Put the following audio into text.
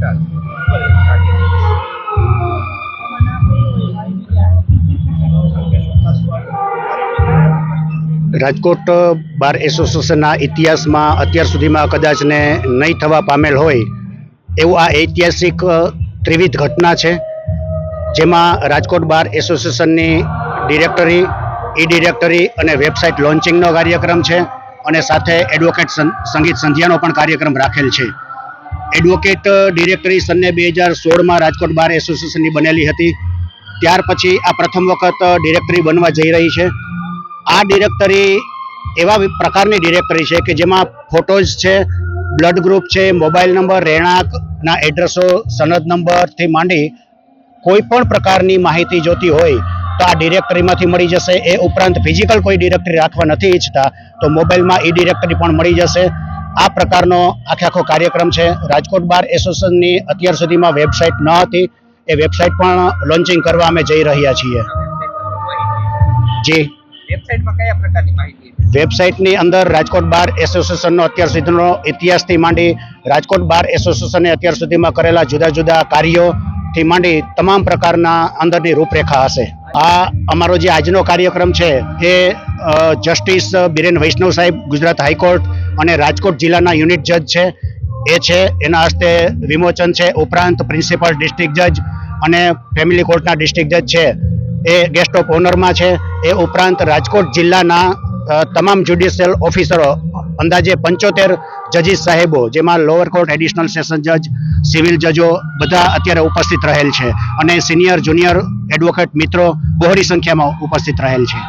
વિસ્તાર રાજકોટ બાર એસોસિએશનના ઇતિહાસમાં અત્યાર સુધીમાં કદાચ ને નહીં થવા પામેલ હોય, એવું આ ઐતિહાસિક ત્રિવિધ ઘટના છે, જેમાં રાજકોટ બાર એસોસિએશનની ડિરેક્ટરી ઈ ડિરેક્ટરી અને વેબસાઇટ લોન્ચિંગનો કાર્યક્રમ છે, અને સાથે એડવોકેટ સંગીત સંધ્યાનો પણ કાર્યક્રમ રાખેલ છે. એડવોકેટ ડિરેક્ટરી સનને બે હજાર સોળમાં રાજકોટ બાર એસોસિએશનની બનેલી હતી. ત્યાર પછી આ પ્રથમ વખત ડિરેક્ટરી બનવા જઈ રહી છે. આ ડિરેક્ટરી એવા પ્રકારની ડિરેક્ટરી છે કે જેમાં ફોટોઝ છે, બ્લડ ગ્રુપ છે, મોબાઈલ નંબર રહેણાંકના એડ્રેસો, સનદ નંબરથી માંડી કોઈ પણ પ્રકારની માહિતી જોતી હોય તો આ ડિરેક્ટરીમાંથી મળી જશે. એ ઉપરાંત ફિઝિકલ કોઈ ડિરેક્ટરી રાખવા નથી ઈચ્છતા તો મોબાઈલમાં એ ડિરેક્ટરી પણ મળી જશે. આ પ્રકારનો આખે આખો કાર્યક્રમ છે. રાજકોટ બાર એસોસિએશનની અત્યાર સુધીમાં વેબસાઇટ ન હતી. એ વેબસાઇટ પણ લોન્ચિંગ કરવા અમે જઈ રહ્યા છીએ. જી. વેબસાઇટની અંદર રાજકોટ બાર એસોસિએશનનો અત્યાર સુધીનો ઇતિહાસથી માંડી રાજકોટ બાર એસોસિએશને અત્યાર સુધીમાં કરેલા જુદા જુદા કાર્યોથી માંડી તમામ પ્રકારના અંદરની રૂપરેખા હશે. આ અમારો જે આજનો કાર્યક્રમ છે એ જસ્ટિસ બિરેન વૈષ્ણવ સાહેબ ગુજરાત હાઈકોર્ટ અને રાજકોટ જિલ્લાના યુનિટ જજ છે, એ છે, એના હસ્તે વિમોચન છે, ઉપરાંત પ્રિન્સિપલ ડિસ્ટ્રિક્ટ જજ અને ફેમિલી કોર્ટના ડિસ્ટ્રિક્ટ જજ છે. એ ગેસ્ટ ઓફ ઓનરમાં છે. એ ઉપરાંત રાજકોટ જિલ્લાના તમામ જ્યુડિશિયલ ઓફિસરો અંદાજે પંચોતેર જજીસ સાહેબો, જેમાં લોઅર કોર્ટ એડિશનલ સેશન જજ સિવિલ જજો બધા અત્યારે ઉપસ્થિત રહેલ છે. અને સિનિયર જુનિયર એડવોકેટ મિત્રો બહોળી સંખ્યામાં ઉપસ્થિત રહેલ છે.